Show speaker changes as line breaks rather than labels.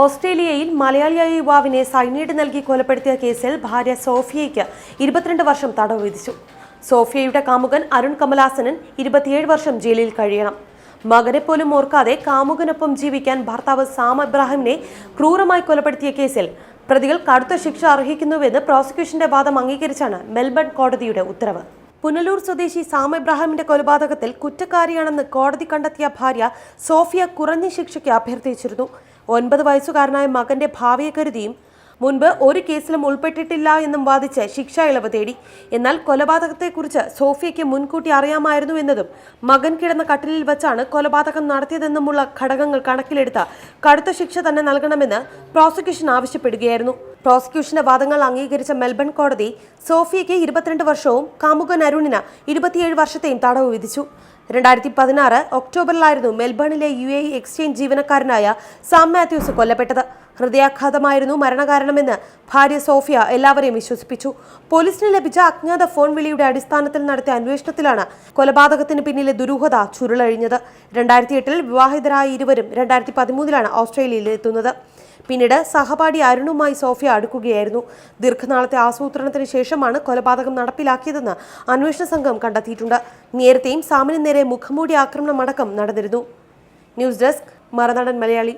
ഓസ്ട്രേലിയയിൽ മലയാളിയായ യുവാവിനെ സൈനൈഡ് നൽകി കൊലപ്പെടുത്തിയ കേസിൽ ഭാര്യ സോഫിയയ്ക്ക് ഇരുപത്തിരണ്ട് വർഷം തടവ് വിധിച്ചു. സോഫിയയുടെ കാമുകൻ അരുൺ കമലാസനൻ ഇരുപത്തിയേഴ് വർഷം ജയിലിൽ കഴിയണം. മകനെ പോലും ഓർക്കാതെ കാമുകനൊപ്പം ജീവിക്കാൻ ഭർത്താവ് സാം ഇബ്രാഹിമിനെ ക്രൂരമായി കൊലപ്പെടുത്തിയ കേസിൽ പ്രതികൾ കടുത്ത ശിക്ഷ അർഹിക്കുന്നുവെന്ന് പ്രോസിക്യൂഷന്റെ വാദം അംഗീകരിച്ചാണ് മെൽബൺ കോടതിയുടെ ഉത്തരവ്. പുനലൂർ സ്വദേശി സാം ഇബ്രാഹിമിന്റെ കൊലപാതകത്തിൽ കുറ്റക്കാരിയാണെന്ന് കോടതി കണ്ടെത്തിയ ഭാര്യ സോഫിയ കുറഞ്ഞ ശിക്ഷയ്ക്ക് അഭ്യർത്ഥിച്ചിരുന്നു. ഒൻപത് വയസ്സുകാരനായ മകന്റെ ഭാവിയെ കരുതിയും മുൻപ് ഒരു കേസിലും ഉൾപ്പെട്ടിട്ടില്ല എന്നും വാദിച്ച് ശിക്ഷ ഇളവ് തേടി. എന്നാൽ കൊലപാതകത്തെക്കുറിച്ച് സോഫിയയ്ക്ക് മുൻകൂട്ടി അറിയാമായിരുന്നു എന്നതും മകൻ കിടന്ന കട്ടിലിൽ വെച്ചാണ് കൊലപാതകം നടത്തിയതെന്നുമുള്ള ഘടകങ്ങൾ കണക്കിലെടുത്ത കടുത്ത ശിക്ഷ തന്നെ നൽകണമെന്ന് പ്രോസിക്യൂഷൻ ആവശ്യപ്പെടുകയായിരുന്നു. പ്രോസിക്യൂഷന്റെ വാദങ്ങൾ അംഗീകരിച്ച മെൽബൺ കോടതി സോഫിയയ്ക്ക് ഇരുപത്തിരണ്ട് വർഷവും കാമുകൻ അരുണിന് ഇരുപത്തിയേഴ് വർഷത്തെയും തടവ് വിധിച്ചു. രണ്ടായിരത്തി പതിനാറ് ഒക്ടോബറിലായിരുന്നു മെൽബണിലെ യു എ എക്സ്ചേഞ്ച് ജീവനക്കാരനായ സാം മാത്യൂസ് കൊല്ലപ്പെട്ടത്. ഹൃദയാഘാതമായിരുന്നു മരണകാരണമെന്ന് ഭാര്യ സോഫിയ എല്ലാവരെയും വിശ്വസിപ്പിച്ചു. പോലീസിന് ലഭിച്ച അജ്ഞാത ഫോൺ വിളിയുടെ അടിസ്ഥാനത്തിൽ നടത്തിയ അന്വേഷണത്തിലാണ് കൊലപാതകത്തിന് പിന്നിലെ ദുരൂഹത ചുരുളഴിഞ്ഞത്. രണ്ടായിരത്തി എട്ടിൽ വിവാഹിതരായ ഇരുവരും രണ്ടായിരത്തി പതിമൂന്നിലാണ് ഓസ്ട്രേലിയയിൽ എത്തുന്നത്. പിന്നീട് സഹപാഠി അരുണുമായി സോഫിയ അടുക്കുകയായിരുന്നു. ദീർഘനാളത്തെ ആസൂത്രണത്തിന് ശേഷമാണ് കൊലപാതകം നടപ്പിലാക്കിയതെന്ന് അന്വേഷണ സംഘം കണ്ടെത്തിയിട്ടുണ്ട്. നേരത്തെയും സാമിന് നേരെ മുഖംമൂടി ആക്രമണം അടക്കം നടന്നിരുന്നു. News desk Marunadan Malayali.